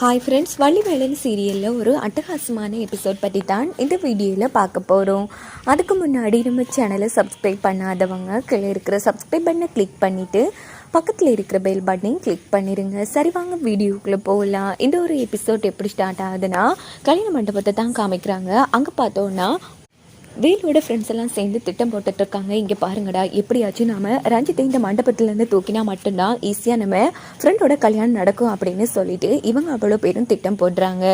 Hi friends Vallivelan சீரியலில் ஒரு அட்டகாசமான எபிசோட் பற்றி தான் இந்த வீடியோவில் பார்க்க போகிறோம் அதுக்கு முன்னாடி நம்ம சேனலை சப்ஸ்கிரைப் பண்ணாதவங்க கீழே இருக்கிற சப்ஸ்கிரைப் பண்ணை கிளிக் பண்ணிவிட்டு பக்கத்தில் இருக்கிற பெல் பட்டனையும் கிளிக் பண்ணிடுங்க சரி வாங்க வீடியோக்குள்ளே போகலாம். இந்த ஒரு எபிசோட் எப்படி ஸ்டார்ட் ஆகுதுன்னா கல்யாண மண்டபத்தை தான் காமிக்கிறாங்க. அங்கே பார்த்தோன்னா வேலோட ஃப்ரெண்ட்ஸ் எல்லாம் சேர்ந்து திட்டம் போட்டுட்ருக்காங்க. இங்கே பாருங்கடா எப்படியாச்சும் நாம் ரஞ்சித்தை இந்த மண்டபத்துலேருந்து தூக்கினா மட்டும்தான் ஈஸியாக நம்ம ஃப்ரெண்டோட கல்யாணம் நடக்கும் அப்படின்னு சொல்லிட்டு இவங்க அவ்வளோ பேரும் திட்டம் போடுறாங்க.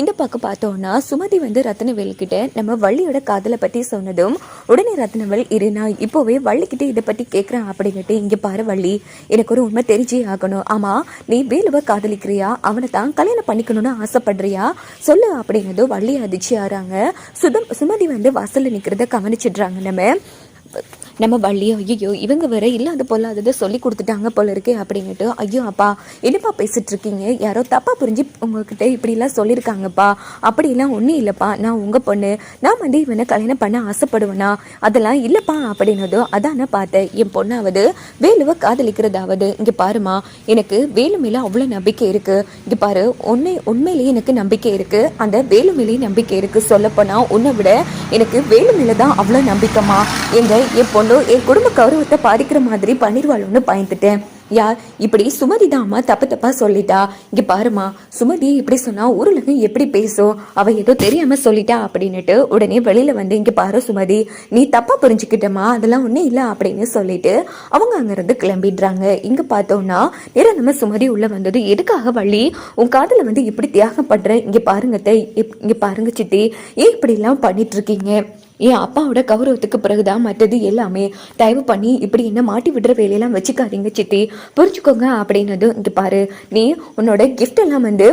இந்த பக்கம் பார்த்தோன்னா சுமதி வந்து ரத்னவேல்கிட்ட நம்ம வள்ளியோட காதலை பற்றி சொன்னதும் உடனே ரத்னவேல் இரு நான் இப்போவே வள்ளிக்கிட்ட இதை பற்றி கேட்குறேன் அப்படின்னுட்டு இங்கே பாரு வள்ளி எனக்கு ஒரு உண்மை தெரிஞ்சே ஆகணும். ஆமாம் நீ வேலுவை காதலிக்கிறியா? அவனை தான் கல்யாணம் பண்ணிக்கணும்னு ஆசைப்படுறியா? சொல்லு அப்படின்னதும் வள்ளி அதிர்ச்சி ஆறாங்க. சுதம் சுமதி வந்து வாசலில் நிற்கிறத கவனிச்சிடுறாங்க. நம்ம நம்ம வள்ளியோ ஐயோ இவங்க வேற இல்லாத பொல்லாததை சொல்லி கொடுத்துட்டாங்க போல இருக்கே அப்படின்னுட்டு ஐயோ அப்பா என்னப்பா பேசிட்டு இருக்கீங்க யாரோ தப்பா புரிஞ்சு உங்ககிட்ட இப்படிலாம் சொல்லியிருக்காங்கப்பா. அப்படிலாம் ஒன்றும் இல்லைப்பா. நான் உங்க பொண்ணு. நான் வந்து இவனை கல்யாணம் பண்ண ஆசைப்படுவேனா? அதெல்லாம் இல்லைப்பா அப்படின்னதோ அதான பார்த்தேன். என் பொண்ணாவது வேலுவை காதலிக்கிறதாவது. இங்கே பாருமா எனக்கு வேலு மேலே அவ்வளோ நம்பிக்கை இருக்கு. இங்கே பாரு உன்னை உண்மையிலேயே எனக்கு நம்பிக்கை இருக்கு. அந்த வேலு மேலேயே நம்பிக்கை இருக்கு. சொல்லப்போனா உன்னை விட எனக்கு வேலு மேலே தான் அவ்வளோ நம்பிக்கைமா எங்கள் என் பொண்ணு என் குடும்ப கௌரவத்தை பாதிக்கிற மாதிரி பண்ணிடுவாளோன்னு பயந்துட்டேன். யார் இப்படி சுமதி தாம்மா தப்பு தப்பா சொல்லிட்டா. இங்க பாருமா சுமதி இப்படி சொன்னா உருளகம் எப்படி பேசும்? அவ ஏதோ தெரியாம சொல்லிட்டா அப்படின்னுட்டு உடனே வெளியில வந்து இங்க பாரு சுமதி நீ தப்பா புரிஞ்சுக்கிட்டமா அதெல்லாம் ஒன்றும் இல்ல அப்படின்னு சொல்லிட்டு அவங்க அங்கிருந்து கிளம்பிடுறாங்க. இங்க பார்த்தோம்னா நேரம் நம்ம சுமதி உள்ள வந்தது எதுக்காக வள்ளி? உன் காதல வந்து இப்படி தியாகம் பண்ற இங்க பாருங்க அத்தை, இங்க பாருங்க சித்தி ஏன் இப்படி எல்லாம் பண்ணிட்டு இருக்கீங்க? என் அப்பாவோட கௌரவத்துக்கு பிறகுதான் மற்றது எல்லாமே. தயவு பண்ணி இப்படி என்ன மாட்டி விடுற வேலையெல்லாம் வச்சுக்காதீங்க சித்தி. புரிஞ்சுக்கோங்க அப்படின்னதும் இங்கே பாரு. நீ உன்னோட கிஃப்ட் எல்லாம் வந்து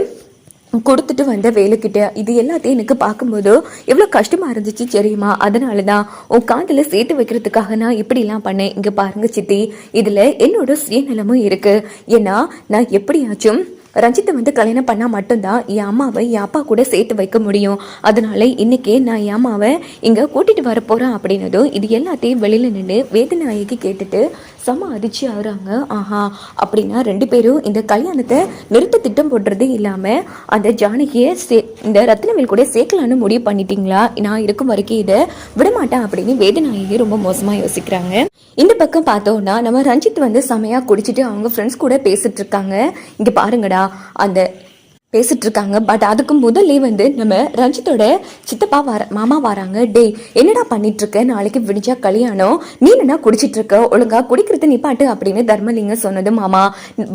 கொடுத்துட்டு வந்த வேலைக்கிட்ட இது எல்லாத்தையும் எனக்கு பார்க்கும்போது எவ்வளோ கஷ்டமாக இருந்துச்சு தெரியுமா? அதனால தான் உன் காதில் சேர்த்து வைக்கிறதுக்காக நான் இப்படிலாம் பண்ணேன். இங்கே பாருங்க சித்தி. இதில் என்னோட சுயநலமும் இருக்குது ஏன்னா நான் எப்படியாச்சும் ரஞ்சித்தை வந்து கல்யாணம் பண்ணால் மட்டும்தான் என் அம்மாவை என் அப்பா கூட சேர்த்து வைக்க முடியும். அதனால இன்னைக்கே நான் என் அம்மாவை இங்கே கூட்டிகிட்டு வர போகிறேன் அப்படின்னதும் இது எல்லாத்தையும் வெளியில் நின்று வேதநாயகி கேட்டுட்டு செம அதிர்ச்சி ஆகுறாங்க. ஆஹா அப்படின்னா ரெண்டு பேரும் இந்த கல்யாணத்தை நிறுத்த திட்டம் போடுறது இல்லாமல் அந்த ஜானகியை சே இந்த ரத்னவேல் கூட சேர்க்கலான்னு முடிவு பண்ணிட்டீங்களா? நான் இருக்கும் வரைக்கும் இதை விடமாட்டேன் அப்படின்னு வேதநாயகி ரொம்ப மோசமாக யோசிக்கிறாங்க. இந்த பக்கம் பார்த்தோம்னா நம்ம ரஞ்சித் வந்து செமையாக குடிச்சிட்டு அவங்க ஃப்ரெண்ட்ஸ் கூட பேசிட்டு இருக்காங்க. இங்கே பாருங்கடா அந்த பேசிட்டு இருக்காங்க பட் அதுக்கு முதல்ல வந்து நம்ம ரஞ்சித்தோட சித்தப்பா வர மாமா வராங்க. டேய் என்னடா பண்ணிட்டு இருக்க நாளைக்கு விடிஞ்சா கல்யாணம். நீ என்ன குடிச்சிட்டு இருக்க ஒழுங்கா குடிக்கிறது நிப்பாட்டு அப்படின்னு தர்மலிங்க சொன்னது மாமா.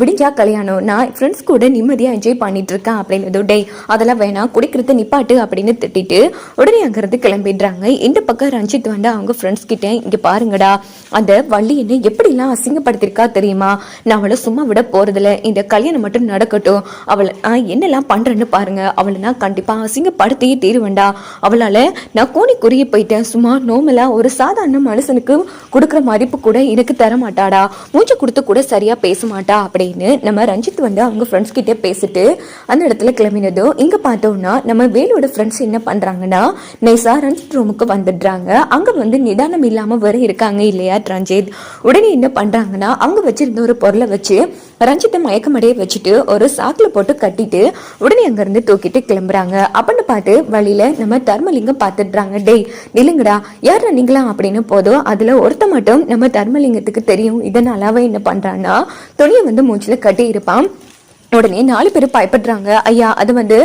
விடிஞ்சா கல்யாணம். நான் ஃப்ரெண்ட்ஸ் கூட நிம்மதியா என்ஜாய் பண்ணிட்டு இருக்கேன் அப்படின்னது டேய் அதெல்லாம் வேணாம் குடிக்கிறது நிப்பாட்டு அப்படின்னு திட்டிட்டு உடனே அங்கிருந்து கிளம்பிடுறாங்க. இந்த பக்கம் ரஞ்சித் வந்து அவங்க ஃப்ரெண்ட்ஸ் கிட்ட இங்க பாருங்கடா அந்த வள்ளி என்ன எப்படிலாம் அசிங்கப்படுத்திருக்கா தெரியுமா? நான் அவளை சும்மா விட போறதில்ல. இந்த கல்யாணம் மட்டும் நடக்கட்டும். அவளை என்ன என்னெல்லாம் பண்றேன்னு பாருங்க. அவளை நான் கண்டிப்பாக அசிங்கப்படுத்தியே தீருவேன்டா. அவளால நான் கூனி குறுகி போயிட்டேன். சும்மா நோமலாக ஒரு சாதாரண மனுஷனுக்கு கொடுக்குற மதிப்பு கூட எனக்கு தர மாட்டாடா. மூச்சு கொடுத்து கூட சரியாக பேச மாட்டா அப்படின்னு நம்ம ரஞ்சித் வந்து அவங்க ஃப்ரெண்ட்ஸ் கிட்டே பேசிட்டு அந்த இடத்துல கிளம்பினதும் இங்கே பார்த்தோம்னா நம்ம வேலோட ஃப்ரெண்ட்ஸ் என்ன பண்ணுறாங்கன்னா நைசா ரஞ்சித் ரூமுக்கு வந்துடுறாங்க. அங்கே வந்து நிதானம் இல்லாமல் வர இருக்காங்க இல்லையா ரஞ்சித்? உடனே என்ன பண்ணுறாங்கன்னா அங்கே வச்சிருந்த ஒரு பொருளை வச்சு ரஞ்சித்தை மயக்கமடைய வச்சுட்டு ஒரு சாக்கில் போட்டு கட்டிட்டு உடனே அங்க இருந்து தூக்கிட்டு கிளம்புறாங்க. அப்படின்னு பார்த்து வழியில நம்ம தர்மலிங்கம் பார்த்துடுறாங்க. டேய் நிலுங்கடா யார் நீங்களா அப்படின்னு போதோ அதுல ஒருத்த மட்டும் நம்ம தர்மலிங்கத்துக்கு தெரியும். இதனால அவன் என்ன பண்றான்னா துணியை வந்து மூச்சில் கட்டி இருப்பான். உடனே நாலு பேர் பயப்படுறாங்க. ஐயா அது வந்து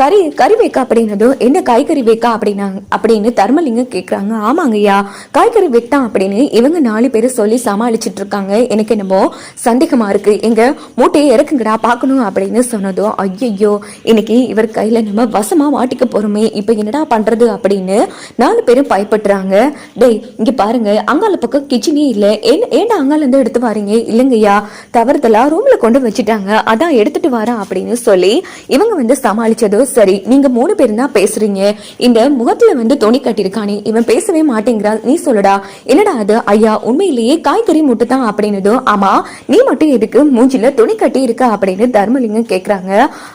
கறி கறி வைக்கா அப்படின்னதும் என்ன காய்கறி வைக்கா அப்படின்னாங்க அப்படின்னு தர்மலிங்கம் கேட்குறாங்க ஆமாங்கய்யா காய்கறி வைத்தான் அப்படின்னு இவங்க நாலு பேர் சொல்லி சமாளிச்சிட்டு இருக்காங்க எனக்கு என்னமோ சந்தேகமாக இருக்குது எங்கள் மூட்டையை இறக்குங்கடா பார்க்கணும் அப்படின்னு சொன்னதும் ஐயையோ இன்னைக்கு இவர் கையில் நம்ம வசமாக மாட்டிக்க போகிறோமே இப்போ என்னடா பண்ணுறது அப்படின்னு நாலு பேரும் பயப்படுறாங்க. டேய் இங்கே பாருங்க அங்கால பக்கம் கிச்சனே இல்லை. ஏன் ஏன்டா அங்காலேருந்து எடுத்து வாரீங்க? இல்லைங்கய்யா தவறுதலாக ரூமில் கொண்டு வச்சுட்டாங்க. அதான் எடுத்துகிட்டு வரேன் அப்படின்னு சொல்லி இவங்க வந்து சமாளித்ததும் சரி நீங்க மூணு பேரும் தான் பேசுறீங்க. இந்த முகத்துல வந்து துணி கட்டியிருக்கானே இவன் பேசவே மாட்டேங்கிறான். நீ சொல்லுடா. என்னடா அது? ஐயா உண்மையிலேயே காய்கறி முட்டை தான் அப்படின்னதும் ஆமா நீ மட்டும் எதுக்கு மூஞ்சில துணி கட்டி இருக்க அப்படின்னு தர்மலிங்கம் கேக்குறாங்க.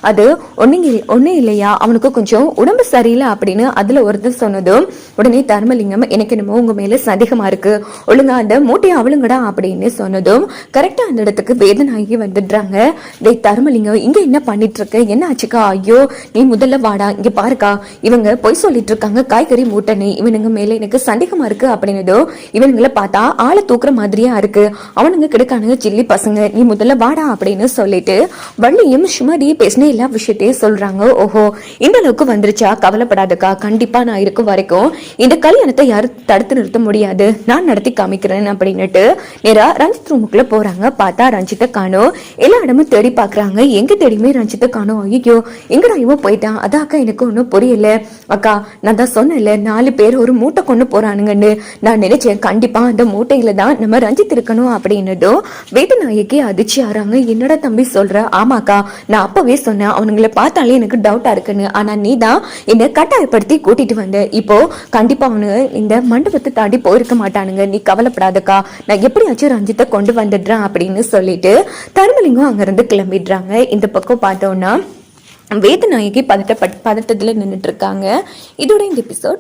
அது ஒண்ணுங்க ஒண்ணு இல்லையா? அவனுக்கு கொஞ்சம் உடம்பு சரியில்லை அப்படின்னு அதுல ஒருத்தர் சொன்னதும் உடனே தர்மலிங்கம் எனக்கு என்னமோ உங்க மேல சந்தேகமா இருக்கு. ஒழுங்கா அந்த மூட்டையை அவளுங்கடா அப்படின்னு சொன்னதும் கரெக்டா அந்த இடத்துக்கு வேதனாகி வந்துடுறாங்க. டேய் தர்மலிங்கம் இங்க என்ன பண்ணிட்டு இருக்க? என்ன ஆச்சுக்கா? ஐயோ நீ முதல்ல வாடா. இங்க பாருக்கா. இவங்க பொய் சொல்லிட்டு இருக்காங்க காய்கறி மூட்டைன்னு. இவனுங்க மேல எனக்கு சந்தேகமா இருக்கு அப்படின்னதோ இவனுங்களை பார்த்தா ஆளை தூக்குற மாதிரியா இருக்கு. அவனுங்க கிடைக்கானுங்க சில்லி பசங்க. நீ முதல்ல வாடா அப்படின்னு சொல்லிட்டு வள்ளியும் சுமதியும் பேசின எல்லா விஷயத்தையும் சொல்றாங்க. ஓஹோ இந்த அளவுக்கு வந்துருச்சா? கவலைப்படாதக்கா. கண்டிப்பா நான் இருக்கும் வரைக்கும் இந்த கல்யாணத்தை யாரும் தடுத்து நிறுத்த முடியாது. நான் நடத்தி காமிக்கிறேன் அப்படின்னுட்டு நேரா ரஞ்சித் ரூமுக்குள்ள போறாங்க. பார்த்தா ரஞ்சித்தை காணும். எல்லா இடமும் தேடி பாக்குறாங்க எங்க தேடியுமே ரஞ்சித்தை காணோம். ஐயோ எங்கடா இவன் போயிட்டான். அதான் அக்கா எனக்கு ஒன்றும் புரியல. அக்கா நான் தான் சொன்னேன்ல நாலு பேர் ஒரு மூட்டை கொண்டு போறானுங்கன்னு. நான் நினைச்சேன் கண்டிப்பா அந்த மூட்டையில தான் நம்ம ரஞ்சித் இருக்கணும் அப்படின்னதும் வேதநாயகி அதிர்ச்சி ஆறாங்க. என்னடா தம்பி சொல்ற? ஆமாக்கா நான் அப்பவே சொன்னேன் அவனுங்கள பார்த்தாலே எனக்கு டவுட்டா இருக்குன்னு. ஆனா நீ தான் என்னை கட்டாயப்படுத்தி கூட்டிட்டு வந்த. இப்போ கண்டிப்பா அவனுங்க இந்த மண்டபத்தை தாண்டி போயிருக்க மாட்டானுங்க. நீ கவலைப்படாதக்கா. நான் எப்படியாச்சும் ரஞ்சித்தை கொண்டு வந்துடுறேன் அப்படின்னு சொல்லிட்டு தருமலிங்கம் அங்கிருந்து கிளம்பிடுறாங்க. இந்த பக்கம் பார்த்தோம்னா வேதநாயகி பதட்ட பதட்டத்தில் நின்றுட்டு இருக்காங்க. இதோட இந்த எபிசோட்